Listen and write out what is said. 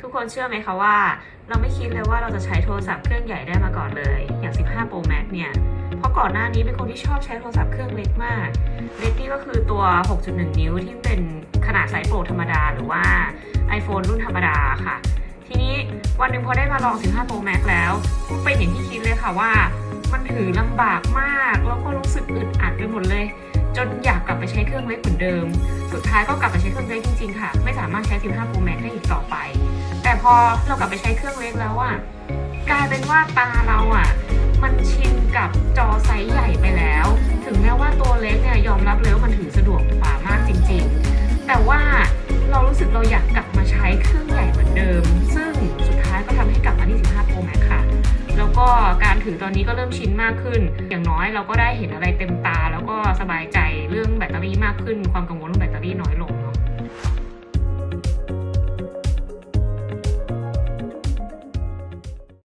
ทุกคนเชื่อไหมคะว่า เราไม่คิดเลยว่าเราจะใช้โทรศัพท์เครื่องใหญ่ได้มาก่อนเลย อย่าง 15 Pro Max เนี่ยเพราะก่อนหน้านี้เป็นคนที่ชอบใช้โทรศัพท์เครื่องเล็กมาก เล็กนี่ก็คือตัว 6.1 นิ้วที่เป็นขนาดไซส์โปรธรรมดา หรือว่า iPhone รุ่นธรรมดาค่ะ ทีนี้วันหนึ่งพอได้มาลอง 15 Pro Max แล้วเป็นอย่างที่คิดเลยค่ะว่า มันถือลำบากมากแล้วก็รู้สึกอึดอัดไปหมดเลยจนอยากกลับไปใช้เครื่องเล็กเหมือนเดิม สุดท้ายก็กลับไปใช้เครื่องเล็กจริงๆ ค่ะ ไม่สามารถใช้ 15 Pro Max ได้อีกต่อไป พอเรากลับไปใช้เครื่องเล็กแล้วอะกลายเป็นว่าตาเราอะมันชินกับจอไซส์ใหญ่ไปแล้ว ถึงแม้ว่าตัวเล็กเนี่ยยอมรับเลยว่ามันถือสะดวกกว่ามากจริง ๆ แต่ว่าเรารู้สึกเราอยากกลับมาใช้เครื่องใหญ่เหมือนเดิม ซึ่งสุดท้ายก็ทำให้กลับมาที่15 Pro Max ค่ะแล้วก็การถือตอนนี้ก็เริ่มชินมากขึ้น อย่างน้อยเราก็ได้เห็นอะไรเต็มตา แล้วก็สบายใจเรื่องแบตเตอรี่มากขึ้น ความกังวลเรื่องแบตเตอรี่น้อยลง